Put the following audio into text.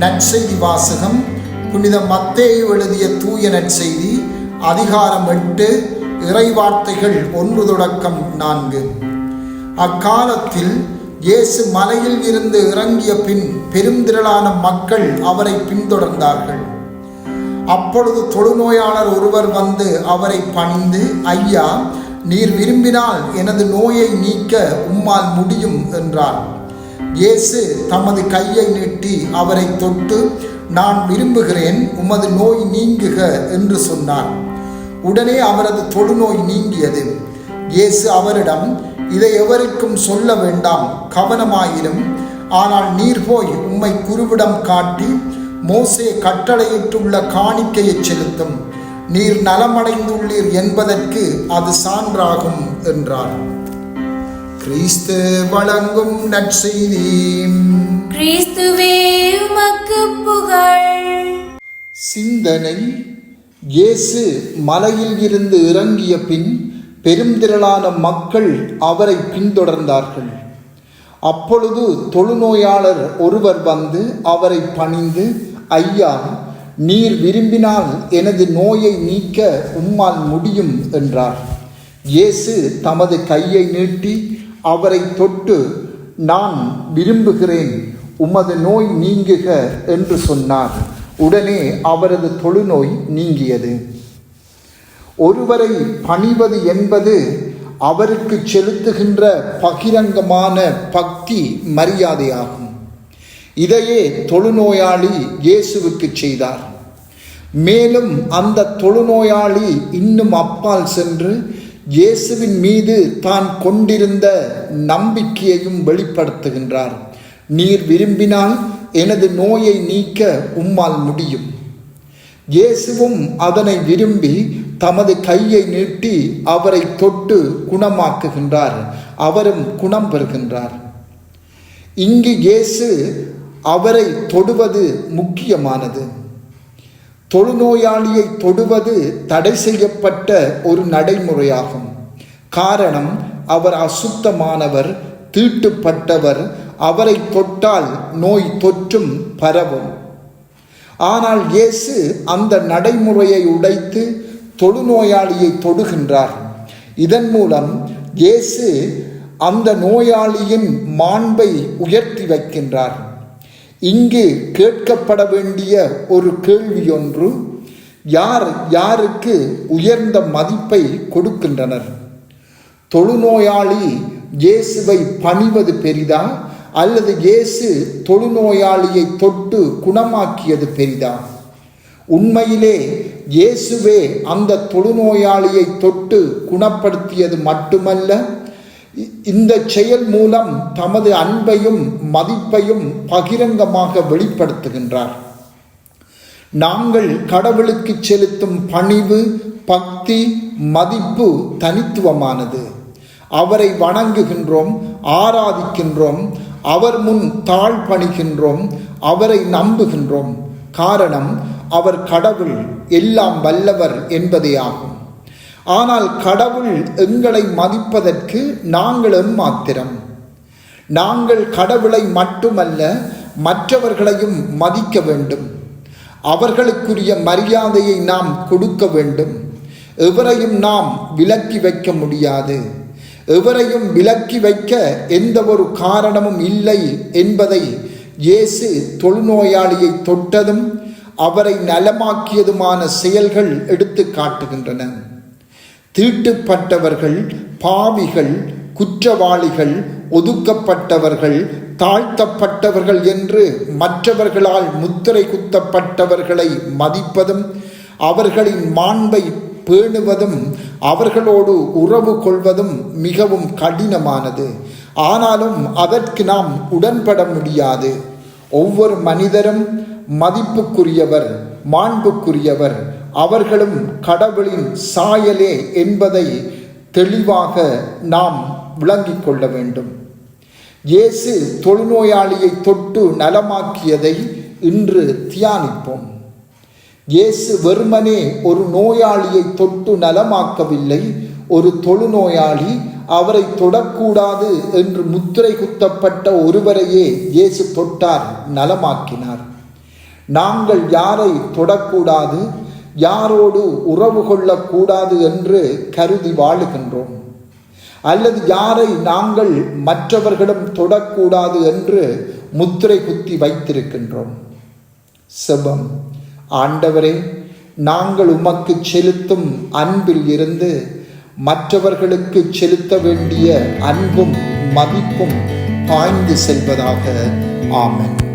நற்செய்தி வாசகம் புனித மத்தேயு எழுதிய தூய நற்செய்தி அதிகாரம் எட்டு இறைவார்த்தைகள் ஒன்று தொடக்கம் நான்கு. அக்காலத்தில் இயேசு மலையில் இருந்து இறங்கிய பின் பெருந்திரளான மக்கள் அவரை பின்தொடர்ந்தார்கள். அப்பொழுது தொழுநோயாளர் ஒருவர் வந்து அவரை பணிந்து ஐயா நீர் விரும்பினால் எனது நோயை நீக்க உம்மால் முடியும் என்றார். இயேசு தமது கையை நீட்டி அவரை தொட்டு நான் விரும்புகிறேன் உமது நோய் நீங்குக என்று சொன்னார். உடனே அவரது தொழுநோய் நீங்கியது. இயேசு அவரிடம் இதை எவருக்கும் சொல்ல வேண்டாம் கவனமாயிரும். ஆனால் நீர் போய் உம்மை குருவிடம் காட்டி மோசே கட்டளையிட்டுள்ள காணிக்கையை செலுத்தும். நீர் நலமடைந்துள்ளீர் என்பதற்கு அது சான்றாகும் என்றார். கிறிஸ்து வழங்கும் நற்செய்தி கிறிஸ்துவே உமக்கு புகழ். சிந்தனை. இயேசு மலையில் இருந்து இறங்கிய பின் பெருந்திரளான மக்கள் அவரை பின்தொடர்ந்தார்கள். அப்பொழுது தொழுநோயாளர் ஒருவர் வந்து அவரை பணிந்து ஐயா நீர் விரும்பினால் எனது நோயை நீக்க உம்மால் முடியும் என்றார். இயேசு தமது கையை நீட்டி அவரை தொட்டு நான் விரும்புகிறேன் உமது நோய் நீங்குக என்று சொன்னார். உடனே அவரது தொழுநோய் நீங்கியது. ஒருவரை பணிவது என்பது அவருக்கு செலுத்துகின்ற பகிரங்கமான பக்தி மரியாதையாகும். இதையே தொழுநோயாளி இயேசுவுக்கு செய்தார். மேலும் அந்த தொழுநோயாளி இன்னும் அப்பால் சென்று இயேசுவின் மீது தான் கொண்டிருந்த நம்பிக்கையையும் வெளிப்படுத்துகின்றார். நீர் விரும்பினால் எனது நோயை நீக்க உம்மால் முடியும். இயேசுவும் அதனை விரும்பி தமது கையை நீட்டி அவரை தொட்டு குணமாக்குகின்றார். அவரும் குணம் பெறுகின்றார். இங்கு இயேசு அவரை தொடுவது முக்கியமானது. தொழுநோயாளியை தொடுவது தடை செய்யப்பட்ட ஒரு நடைமுறையாகும். காரணம் அவர் அசுத்தமானவர் தீட்டுப்பட்டவர் அவரை தொட்டால் நோய் தொற்றும் பரவும். ஆனால் இயேசு அந்த நடைமுறையை உடைத்து தொழுநோயாளியை தொடுகின்றார். இதன் மூலம் இயேசு அந்த நோயாளியின் மாண்பை உயர்த்தி வைக்கின்றார். இங்கு கேட்கப்பட வேண்டிய ஒரு கேள்வி ஒன்று யார் யாருக்கு உயர்ந்த மதிப்பை கொடுக்கின்றனர்? தொழுநோயாளி இயேசுவை பணிவது பெரிதா? அல்லது இயேசு தொழுநோயாளியை தொட்டு குணமாக்கியது பெரிதா? உண்மையிலே இயேசுவே அந்த தொழுநோயாளியை தொட்டு குணப்படுத்தியது மட்டுமல்ல இந்த செயல் மூலம் தமது அன்பையும் மதிப்பையும் பகிரங்கமாக வெளிப்படுத்துகின்றார். நாங்கள் கடவுளுக்கு செலுத்தும் பணிவு பக்தி மதிப்பு தனித்துவமானது. அவரை வணங்குகின்றோம் ஆராதிக்கின்றோம் அவர் முன் தாழ் பணிகின்றோம் அவரை நம்புகின்றோம். காரணம் அவர் கடவுள் எல்லாம் வல்லவர் என்பதே ஆகும். ஆனால் கடவுள் எங்களை மதிப்பதற்கு நாங்களும் மாத்திரம். நாங்கள் கடவுளை மட்டுமல்ல மற்றவர்களையும் மதிக்க வேண்டும். அவர்களுக்குரிய மரியாதையை நாம் கொடுக்க வேண்டும். எவரையும் நாம் விலக்கி வைக்க முடியாது. எவரையும் விலக்கி வைக்க எந்த ஒரு காரணமும் இல்லை என்பதை இயேசு தொழுநோயாளியை தொட்டதும் அவரை நலமாக்கியதுமான செயல்கள் எடுத்து காட்டுகின்றன. தீட்டுப்பட்டவர்கள் பாவிகள் குற்றவாளிகள் ஒதுக்கப்பட்டவர்கள் தாழ்த்தப்பட்டவர்கள் என்று மற்றவர்களால் முத்திரை குத்தப்பட்டவர்களை மதிப்பதும் அவர்களின் மாண்பை பேணுவதும் அவர்களோடு உறவு கொள்வதும் மிகவும் கடினமானது. ஆனாலும் அதற்கு நாம் உடன்பட முடியாது. ஒவ்வொரு மனிதரும் மதிப்புக்குரியவர் மாண்புக்குரியவர் அவர்களும் கடவுளின் சாயலே என்பதை தெளிவாக நாம் விளங்கிக் கொள்ள வேண்டும். இயேசு தொழுநோயாளியை தொட்டு நலமாக்கியதை இன்று தியானிப்போம். இயேசு வெறுமனே ஒரு நோயாளியை தொட்டு நலமாக்கவில்லை. ஒரு தொழுநோயாளி அவரை தொடக்கூடாது என்று முத்திரை குத்தப்பட்ட ஒருவரையே இயேசு தொட்டார் நலமாக்கினார். நாங்கள் யாரை தொடக்கூடாது? யாரோடு உறவு கொள்ளக்கூடாது என்று கருதி வாழுகின்றோம். அல்லது யாரை நாங்கள் மற்றவர்களிடம் தொடக்கூடாது என்று முத்திரை குத்தி வைத்திருக்கின்றோம். செபம் ஆண்டவரே நாங்கள் உமக்கு செலுத்தும் அன்பில் இருந்து மற்றவர்களுக்கு செலுத்த வேண்டிய அன்பும் மதிப்பும் பாய்ந்து செல்வதாக. ஆமன்.